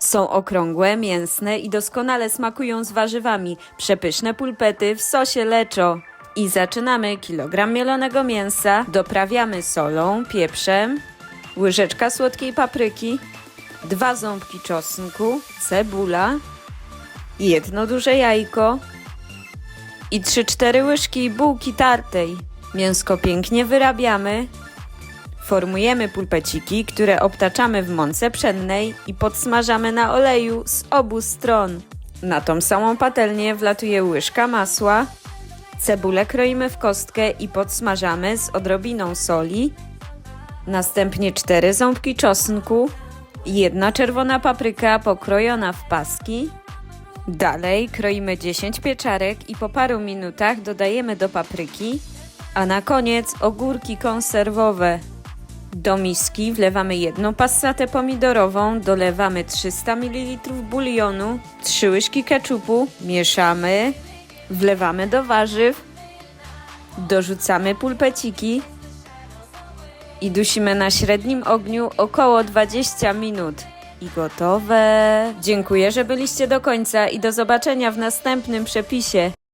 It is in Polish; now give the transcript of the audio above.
Są okrągłe, mięsne i doskonale smakują z warzywami. Przepyszne pulpety w sosie leczo. I zaczynamy kilogram mielonego mięsa, doprawiamy solą, pieprzem, łyżeczka słodkiej papryki, dwa ząbki czosnku, cebula, jedno duże jajko i 3-4 łyżki bułki tartej. Mięsko pięknie wyrabiamy, Formujemy pulpeciki, które obtaczamy w mące pszennej i podsmażamy na oleju z obu stron. Na tą samą patelnię wlatuje łyżka masła. Cebulę kroimy w kostkę i podsmażamy z odrobiną soli. Następnie cztery ząbki czosnku, jedna czerwona papryka pokrojona w paski. Dalej kroimy 10 pieczarek i po paru minutach dodajemy do papryki, a na koniec ogórki konserwowe. Do miski wlewamy jedną passatę pomidorową, dolewamy 300 ml bulionu, 3 łyżki keczupu, mieszamy, wlewamy do warzyw, dorzucamy pulpeciki i dusimy na średnim ogniu około 20 minut. I gotowe. Dziękuję, że byliście do końca i do zobaczenia w następnym przepisie.